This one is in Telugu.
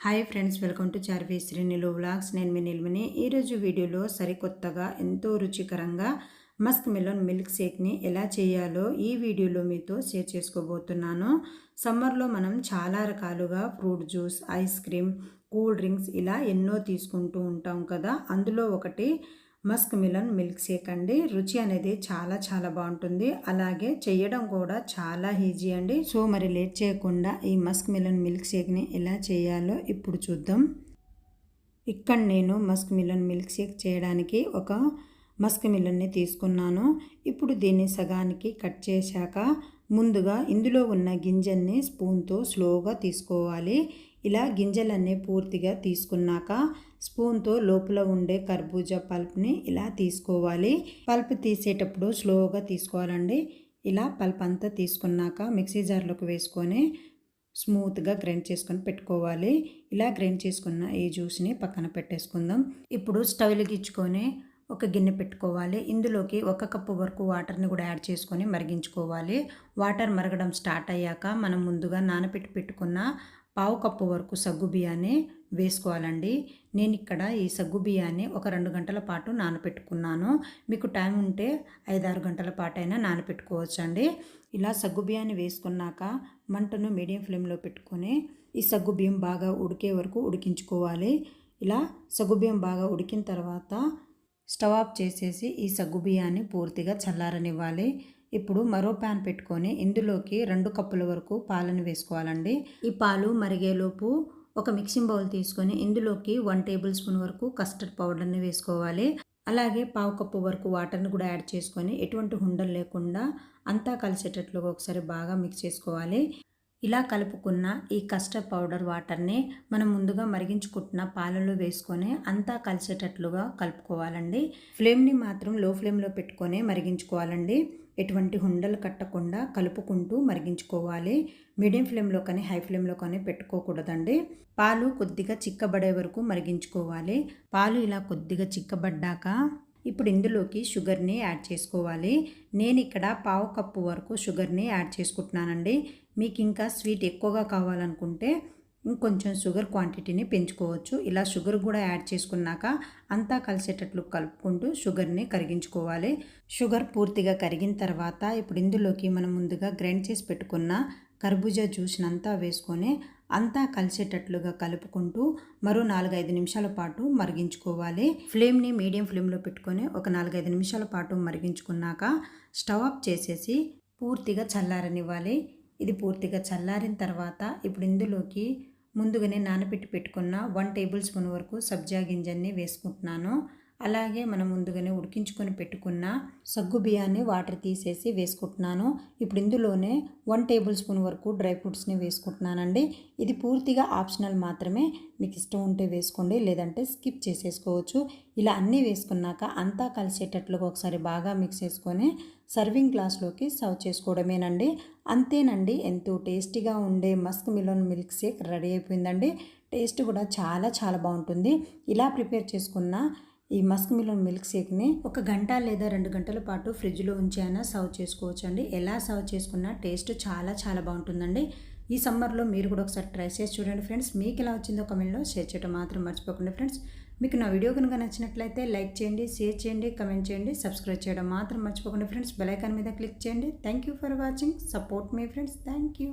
Hi friends welcome to Charvi Srinilu vlogs. నేను మీ నిల్మని. ఈరోజు వీడియోలో సరికొత్తగా ఎంతో రుచికరంగా మస్క్ మిలన్ మిల్క్ షేక్ని ఎలా చేయాలో ఈ వీడియోలో మీతో షేర్ చేసుకోబోతున్నాను. సమ్మర్లో మనం చాలా రకాలుగా fruit juice ice cream cool drinks ఇలా ఎన్నో తీసుకుంటూ ఉంటాం కదా. అందులో ఒకటి మస్క్ మిలన్ మిల్క్ షేక్ అండి. రుచి అనేది చాలా చాలా బాగుంటుంది. అలాగే చేయడం కూడా చాలా ఈజీ అండి. సో మరి లేట్ చేయకుండా ఈ మస్క్ మిలన్ మిల్క్ షేక్ని ఎలా చేయాలో ఇప్పుడు చూద్దాం. ఇక్కడ నేను మస్క్ మిలన్ మిల్క్ షేక్ చేయడానికి ఒక మస్క్ మిలన్ని తీసుకున్నాను. ఇప్పుడు దీన్ని సగానికి కట్ చేశాక ముందుగా ఇందులో ఉన్న గింజల్ని స్పూన్తో స్లోగా తీసుకోవాలి. ఇలా గింజలన్నీ పూర్తిగా తీసుకున్నాక స్పూన్తో లోపల ఉండే కర్బూజా పల్ప్ని ఇలా తీసుకోవాలి. పల్ప్ తీసేటప్పుడు స్లోగా తీసుకోవాలండి. ఇలా పల్ప్ అంతా తీసుకున్నాక మిక్సీ జార్లోకి వేసుకొని స్మూత్గా గ్రైండ్ చేసుకొని పెట్టుకోవాలి. ఇలా గ్రైండ్ చేసుకున్న ఈ జ్యూస్ని పక్కన పెట్టేసుకుందాం. ఇప్పుడు స్టవ్ గిచ్చుకొని ఒక గిన్నె పెట్టుకోవాలి. ఇందులోకి ఒక కప్పు వరకు వాటర్ని కూడా యాడ్ చేసుకొని మరిగించుకోవాలి. వాటర్ మరగడం స్టార్ట్ అయ్యాక మనం ముందుగా నానబెట్టి పెట్టుకున్న పావు కప్పు వరకు సగ్గు బియ్యాన్ని వేసుకోవాలండి. నేను ఇక్కడ ఈ సగ్గు బియ్యాన్ని ఒక రెండు గంటల పాటు నానపెట్టుకున్నాను మీకు టైం ఉంటే ఐదారు గంటల పాటు అయినా నానపెట్టుకోవచ్చు అండి ఇలా సగ్గు బియ్యాన్ని వేసుకున్నాక మంటను మీడియం ఫ్లేమ్లో పెట్టుకొని ఈ సగ్గు బియ్యం బాగా ఉడికే వరకు ఉడికించుకోవాలి. ఇలా సగ్గు బియ్యం బాగా ఉడికిన తర్వాత స్టవ్ ఆఫ్ చేసేసి ఈ సగ్గు బియ్యాన్ని పూర్తిగా చల్లారనివ్వాలి. ఇప్పుడు మరో ప్యాన్ పెట్టుకొని ఇందులోకి రెండు కప్పుల వరకు పాలను వేసుకోవాలండి. ఈ పాలు మరిగేలోపు ఒక మిక్సింగ్ బౌల్ తీసుకొని ఇందులోకి వన్ టేబుల్ స్పూన్ వరకు కస్టర్డ్ పౌడర్ని వేసుకోవాలి. అలాగే పావు కప్పు వరకు వాటర్ని కూడా యాడ్ చేసుకొని ఎటువంటి ఉండలు లేకుండా అంతా కలిసేటట్లుగా ఒకసారి బాగా మిక్స్ చేసుకోవాలి. ఇలా కలుపుకున్న ఈ కస్టర్డ్ పౌడర్ వాటర్ని మనం ముందుగా మరిగించుకుంటున్న పాలలో వేసుకొని అంతా కలిసేటట్లుగా కలుపుకోవాలండి. ఫ్లేమ్ని మాత్రం లో ఫ్లేమ్లో పెట్టుకొని మరిగించుకోవాలండి. ఎటువంటి హుండలు కట్టకుండా కలుపుకుంటూ మరిగించుకోవాలి. మీడియం ఫ్లేమ్లో కానీ హై ఫ్లేమ్లో కానీ పెట్టుకోకూడదండి. పాలు కొద్దిగా చిక్కబడే వరకు మరిగించుకోవాలి. పాలు ఇలా కొద్దిగా చిక్కబడ్డాక ఇప్పుడు ఇందులోకి షుగర్ని యాడ్ చేసుకోవాలి. నేను ఇక్కడ పావు కప్పు వరకు షుగర్ని యాడ్ చేసుకుంటున్నానండి. మీకు ఇంకా స్వీట్ ఎక్కువగా కావాలనుకుంటే ఇంకొంచెం షుగర్ క్వాంటిటీని పెంచుకోవచ్చు. ఇలా షుగర్ కూడా యాడ్ చేసుకున్నాక అంతా కలిసేటట్లు కలుపుకుంటూ షుగర్ని కరిగించుకోవాలి. షుగర్ పూర్తిగా కరిగిన తర్వాత ఇప్పుడు ఇందులోకి మనం ముందుగా గ్రైండ్ చేసి పెట్టుకున్న కర్బూజా జ్యూస్ని అంతా వేసుకొని అంతా కలిసేటట్లుగా కలుపుకుంటూ మరో నాలుగైదు నిమిషాల పాటు మరిగించుకోవాలి. ఫ్లేమ్ని మీడియం ఫ్లేమ్లో పెట్టుకొని ఒక నాలుగైదు నిమిషాల పాటు మరిగించుకున్నాక స్టవ్ ఆఫ్ చేసేసి పూర్తిగా చల్లారనివ్వాలి. ఇది పూర్తిగా చల్లారిన తర్వాత ఇప్పుడు ఇందులోకి ముందుగానే నానబెట్టి పెట్టుకున్న వన్ టేబుల్ స్పూన్ వరకు సబ్జా గింజల్ని వేసుకుంటున్నాను. అలాగే మనం ముందుగానే ఉడికించుకొని పెట్టుకున్న సగ్గు బియ్యాన్ని వాటర్ తీసేసి వేసుకుంటున్నాను. ఇప్పుడు ఇందులోనే వన్ టేబుల్ స్పూన్ వరకు డ్రై ఫ్రూట్స్ని వేసుకుంటున్నానండి. ఇది పూర్తిగా ఆప్షనల్ మాత్రమే. మీకు ఇష్టం ఉంటే వేసుకోండి లేదంటే స్కిప్ చేసేసుకోవచ్చు. ఇలా అన్నీ వేసుకున్నాక అంతా కలిసేటట్లుగా ఒకసారి బాగా మిక్స్ చేసుకొని సర్వింగ్ గ్లాస్లోకి సర్వ్ చేసుకోవడమేనండి. అంతేనండి ఎంతో టేస్టీగా ఉండే musk melon milk shake ready అయిపోయిందండి. టేస్ట్ కూడా చాలా చాలా బాగుంటుంది. ఇలా ప్రిపేర్ చేసుకున్న ఈ మస్క్ మిలన్ మిల్క్ షేక్ని ఒక గంట లేదా రెండు గంటల పాటు ఫ్రిడ్జ్లో ఉంచైనా సర్వ్ చేసుకోవచ్చు అండి ఎలా సర్వ్ చేసుకున్నా టేస్ట్ చాలా చాలా బాగుంటుందండి. ఈ సమ్మర్లో మీరు కూడా ఒకసారి ట్రై చేసి చూడండి ఫ్రెండ్స్. మీకు ఎలా వచ్చిందో కమెంట్లో షేర్ చేయడం మాత్రం మర్చిపోకండి ఫ్రెండ్స్. మీకు నా వీడియో కనుక నచ్చినట్లయితే లైక్ చేయండి షేర్ చేయండి కమెంట్ చేయండి సబ్స్క్రైబ్ చేయడం మాత్రం మర్చిపోకండి ఫ్రెండ్స్. బెలైకాన్ మీద క్లిక్ చేయండి. Thank you for watching. Support me friends. Thank you